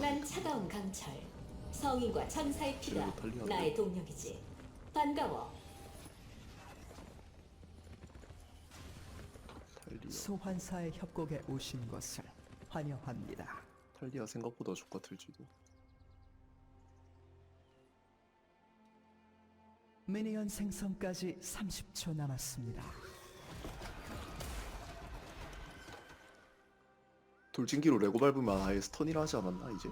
난 차가운 강철, 성인과 천사의 피가. 나의 동력이지. 반가워. 탈리아 소환사의 협곡에 오신 것을 환영합니다. 탈리아 생각보다 족같을지도 미니언 생성까지 30초 남았습니다. 돌진기로 레고 밟으면 아예 스턴이라 하지 않았나 이제?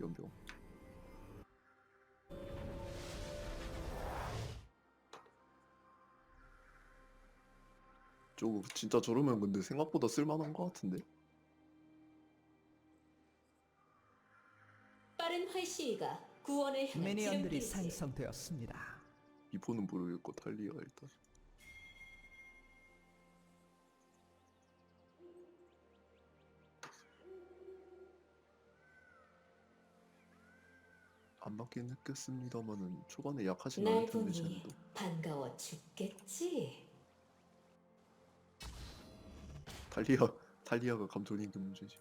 연병 저거 진짜 저러면 근데 생각보다 쓸만한 것 같은데 빠른 활시위가 구원을 향한 미니언들이. 생성되었습니다. 미포는 모르겠고 탈리아 일단 안 맞긴 했겠습니다만은 초반에 약하진 날 않을 텐데 보니 쟤네도 반가워 죽겠지. 탈리아 탈리아가 감정인 게 문제지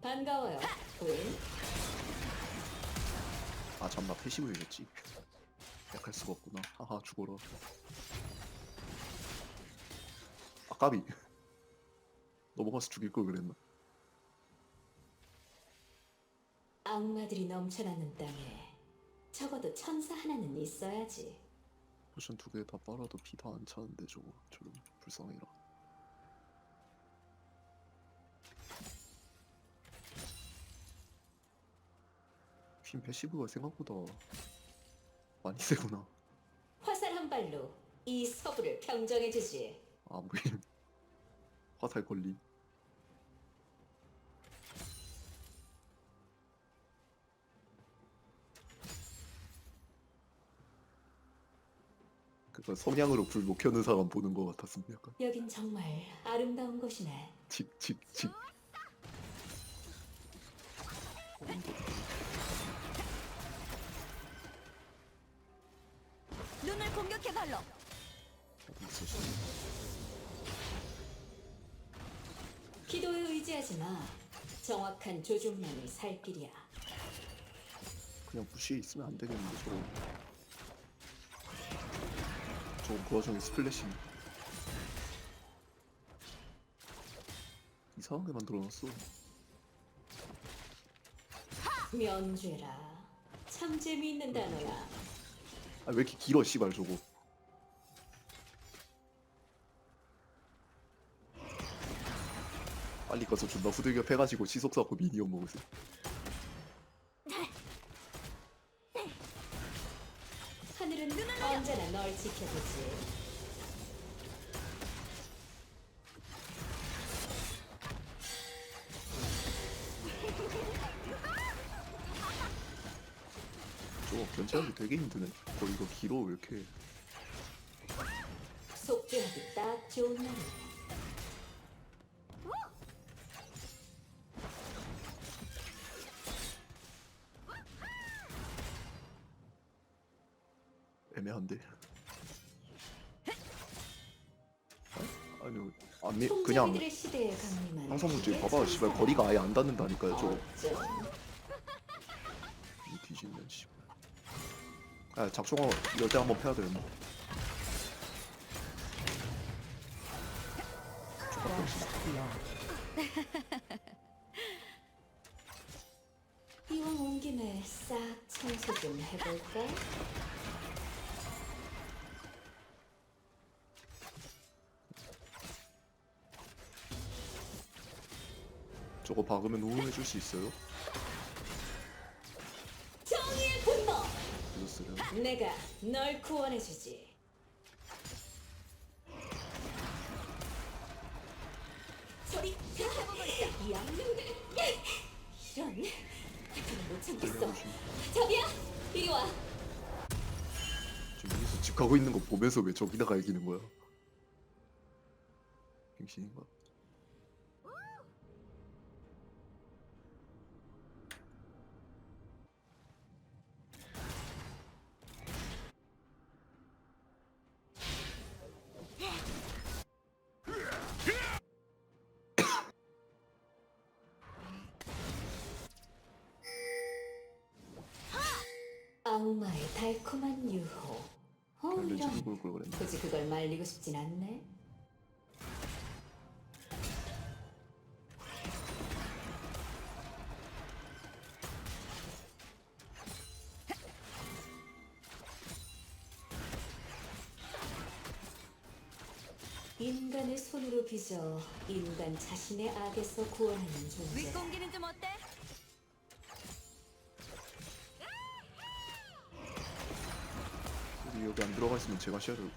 반가워요. 부인. 아 잠나 패시브이겠지 약할 수가 없구나. 하하 죽어라. 아 까비. 넘어가서 죽일 걸 그랬나? 악마들이 넘쳐나는 땅에 적어도 천사 하나는 있어야지. 포션 두 개 다 빨아도 피 다 안 차는데 저거. 저런 불쌍해라. 퀸 패시브가 생각보다 많이 세구나. 화살 한 발로 이 서부를 평정해주지. 아 뭐임 화살 걸림. 그거 성향으로 불 못 켜는 사람 보는 것 같았습니다 약간. 여긴 정말 아름다운 곳이네. 칙칙칙 눈을 공격 해 있었어 기도에 의지하지 마. 정확한 조종만이 살 길이야. 그냥 부시에 있으면 안 되겠는데 저거 저거 그 와중에 스플래시 이상하게 만들어놨어 면죄라. 참 재미있는 단어야. 아 왜 이렇게 길어 씨발 저거 빨리 가서 존나 후들겨 패가지고 시속 쏘고 미니언 먹으세요 하늘은 언제나 널 지켜보지. 저거 견제하기 되게 힘드네 어 이거 길어 왜 이렇게 속죄하기 딱 좋은 날이네. 애매한데. 아, 아니요 아니 그냥 총잡이들의 시대에 강림한 항상 문제 기계 봐봐 씨발. 거리가 아예 안 닿는다니까요 저거 이 뒤집는 씨발 아 작종아 여자 한번 패야 되는데 이왕 온 김에 싹 청소 좀 해볼까? 저거 박으면 호응해줄 수 있어요? 정의의 분노! 이랬으면 내가 널 구원해주지. 소리 해보겠다. 양놈들. 이런. 이들은 못 참겠어. 저기야, 이리 와. 지금 여기서 집 가고 있는 거 보면서 왜 저기다가 이기는 거야? 악마의 달콤한 유호. 어, 이런. 그랬나? 굳이 그걸 말리고 싶진 않네. 인간의 손으로 빚어 인간 자신의 악에서 구원하는 존재. 윗공기는 좀 어때? 들어가 있으면 제가 시야를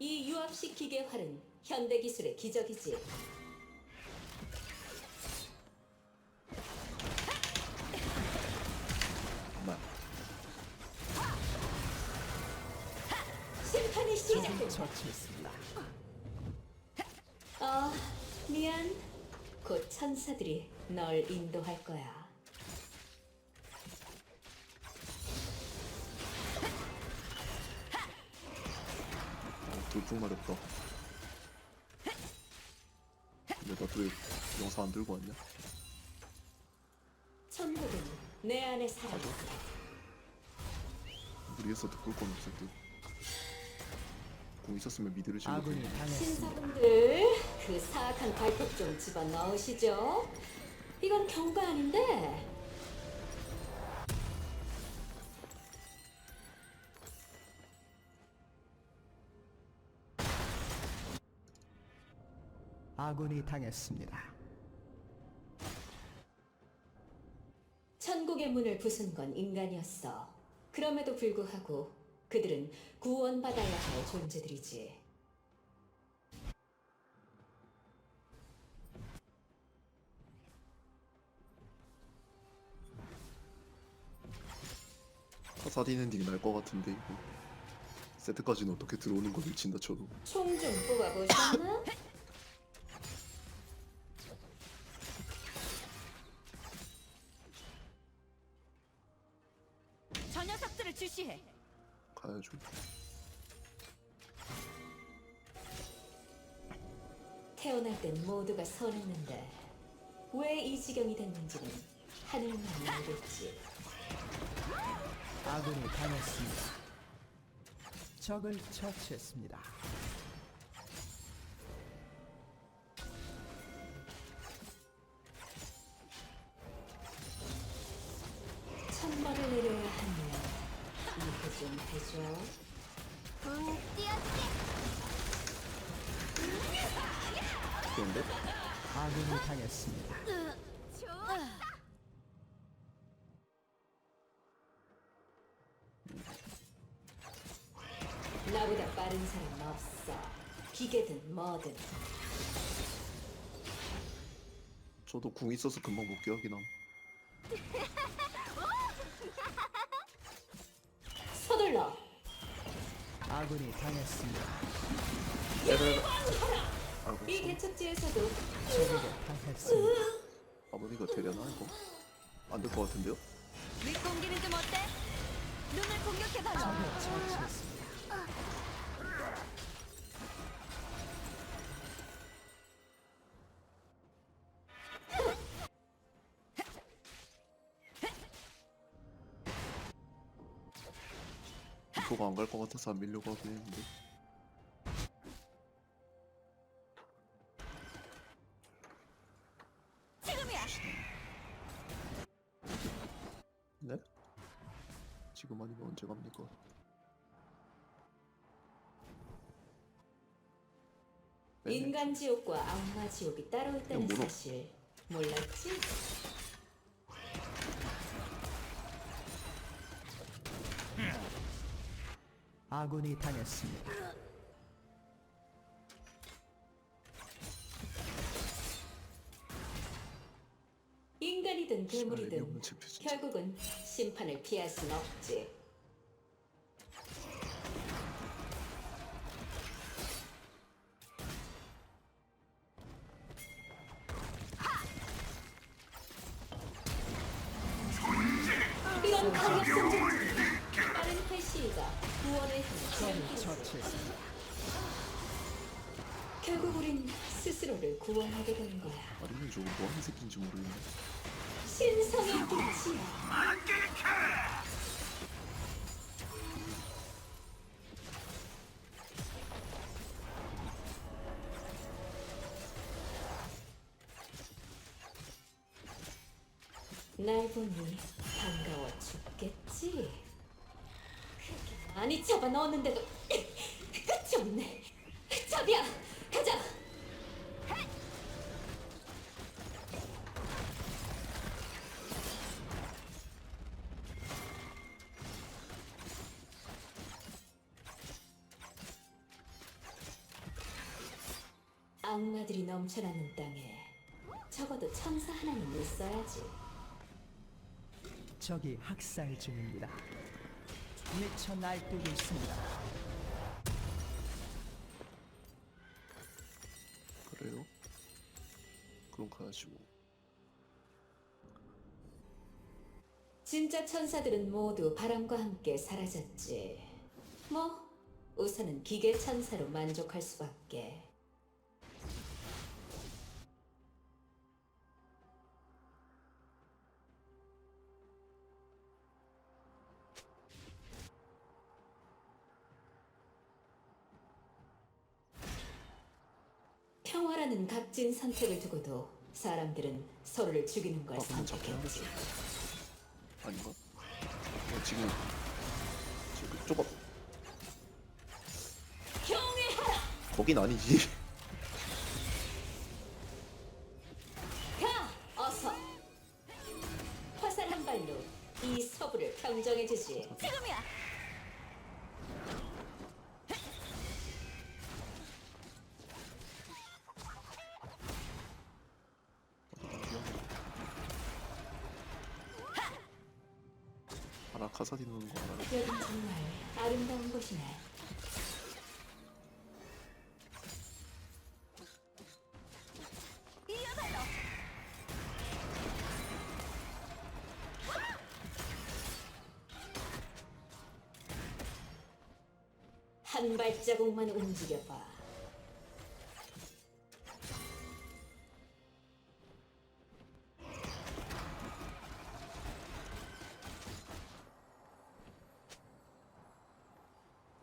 이 유압식 기계 활은 현대 기술의 기적이지. 만 심판이 시작된다. 아, 미안. 곧 천사들이 널 인도할 거야. 어, 돌풍 마렵다. 근데 나왜 영상 안 들고 왔냐? 천국은 내 안에 살아. 무리해서 꿀건 없을 듯. 공 있었으면 미드를 치고 아군이 당했습니다. 신사분들, 그 사악한 발톱 좀 집어 넣으시죠. 이건 경고 아닌데. 아군이 당했습니다. 천국의 문을 부순 건 인간이었어. 그럼에도 불구하고 그들은 구원받아야 할 존재들이지. 사딘 엔딩이 날것 같은데 이거 세트까지는 어떻게 들어오는 거 미친다 쳐도 총 좀 뽑아보셨나? 저 녀석들을 주시해. 가야죠 태어날 땐 모두가 선했는데 왜 이 지경이 됐는지는 하늘만이 알겠지. 아군이 당했습니다. 적을 처치했습니다. 천벌을 내려야 하면 이해 좀 해줘. 붕 뛰었지. 그런데 아군이 당했습니다. 좋아. 나보다 빠른 사람 없어. 기계든 뭐든. 저도 궁 있어서 금방 복귀하긴 함 서둘러. 아군이 당했습니다. 아이고 이 개척지에서도 적에게 당했습니다. 아버니가 되려나 이거? 안 될 것 같은데요? 윗 공기는 좀 어때? 눈을 공격해달라. 적을 처치했습니다. 이거가 안 갈 것 같아서 안 밀려고 하긴 했는데 지금이야. 네? 지금 아니면 언제 갑니까? 인간 지옥과 악마 지옥이 따로 있다는 뭐노? 사실 몰랐지? 아군이 당했습니다. 인간이든 괴물이든 결국은 심판을 피할 순 없지. 강력한 존재. 다른 향해 적을 지름길. 처치했습니다. 결국 우린 스스로를 구원하게 되는 거야. 아니면 저거 뭐 하는 새끼인지 모르겠네 신성의 빛이야. 날 보니 반가워 죽겠지. 그렇게 많이 잡아 넣었는데도 끝이 없네. 잡이야, 가자. 악마들이 넘쳐나는 땅에 적어도 천사 하나는 있어야지. 적이 학살 중입니다. 미쳐 날뛰고 있습니다. 그래요? 그럼 가야지 뭐 진짜 천사들은 모두 바람과 함께 사라졌지. 뭐 우선은 기계 천사로 만족할 수밖에. 평화라는 값진 선택을 두고도 사람들은 서로를 죽이는 걸 바꾸면 잡혀야 선택했지. 아닌가? 어, 지금 지금 좁아 경외하라! 거긴 아니지 카사디 노는 거 알아 여긴 정말 아름다운 곳이네. 한 발자국만 움직여봐.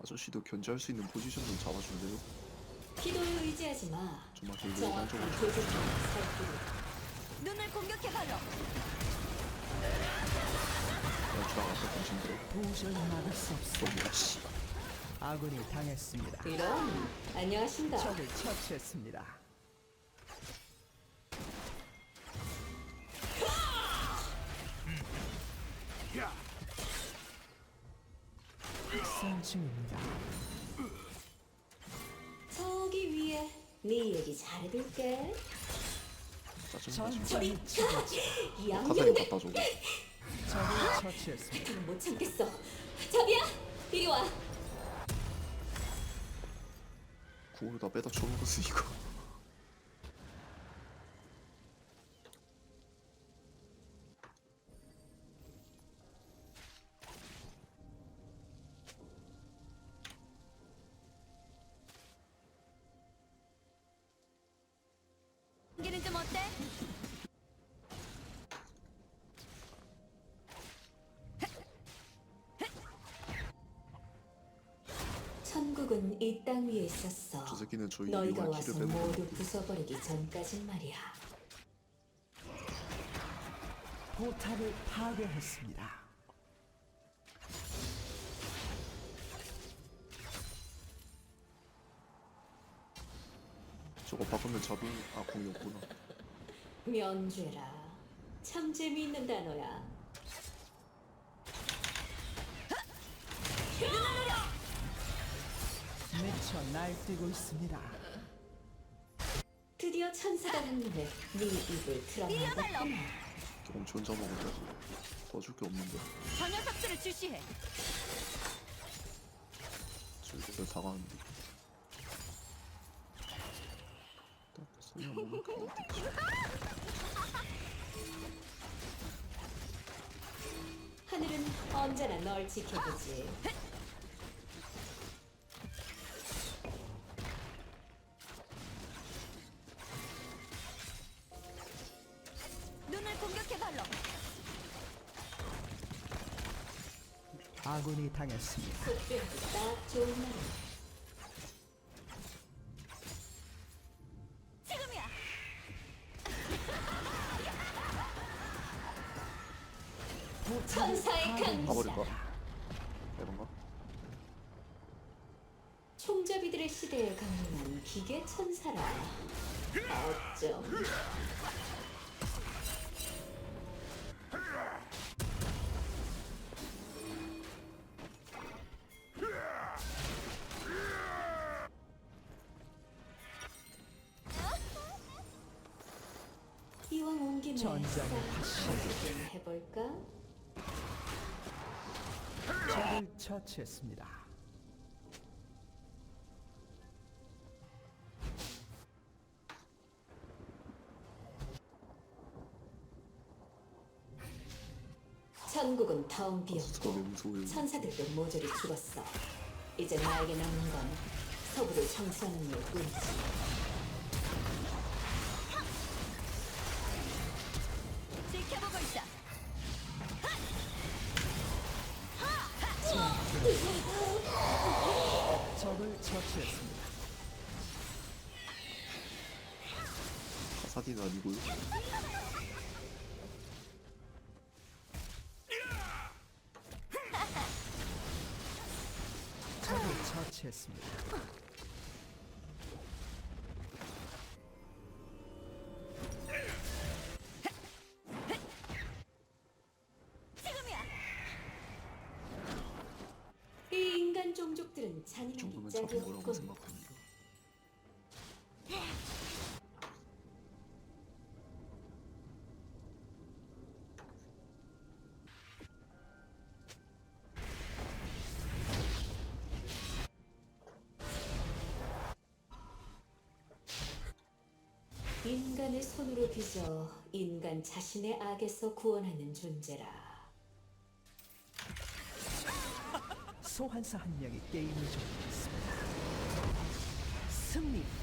아저씨도 견제할 수 있는 포지션 좀 잡아줄래요? 기도에 의지하지 마. 정말 되게 정확한 일반적으로 교정만 살피고. 눈을 공격해달라. 그냥 주랑 앞에 던진대요 도저히 막을 수. 너무야 씨 아군이 당했습니다. 그럼 안녕하신가. 적을 처치했습니다. 학살 중입니다. 저기 위에 네 얘기 잘해둘게. 짜증나 카사딘 양반들 갖다 줘 적을 처치했습니다. 못 참겠어. 자비야, 이리 와. 궁으로 다 빼다 쳐먹었어 이거 어때? 천국은 이 땅 위에 있었어. 저 새끼는 저희 너희가 와서 키를 모두 거 부숴버리기 전까진 말이야. 포탑을 파괴했습니다. 저거 바꾸면 잡을 아 궁이 없구나 면죄라. 참 재미있는 단어야. 미쳐 날뛰고 있습니다. 드디어 천사가 한눈에 네 입을 틀어막았구나. 경험치 혼자 먹으려 도와줄 게 없는데 저 녀석들을 주시해. 다 가는데 딱거 어디 있 하늘은 언제나 널 지켜보지. 눈을 공격해 발로. 아군이 당했습니다. 좋은 날. 천사의 파괴했습니다. 가버릴까? 이런가? 총잡이들의 시대에 강림한 기계 천사라. 어쩜 이왕 온 김에 전장의 싸움 좀 해볼까? 적을 처치했습니다. 천국은 텅 비었고 무서워요? 천사들도 모조리 죽었어. 이제 나에게 남은 건 서부를 청소하는 일뿐이지. 적을 처치했습니다. 카사딘 아니고요? 적을 처치했습니다. 정도면 잡은 거라고. 생각합니다. 인간의 손으로 빚어 인간 자신의 악에서 구원하는 존재라. 소환사 한 명이 게임을 종료했습니다. 승리.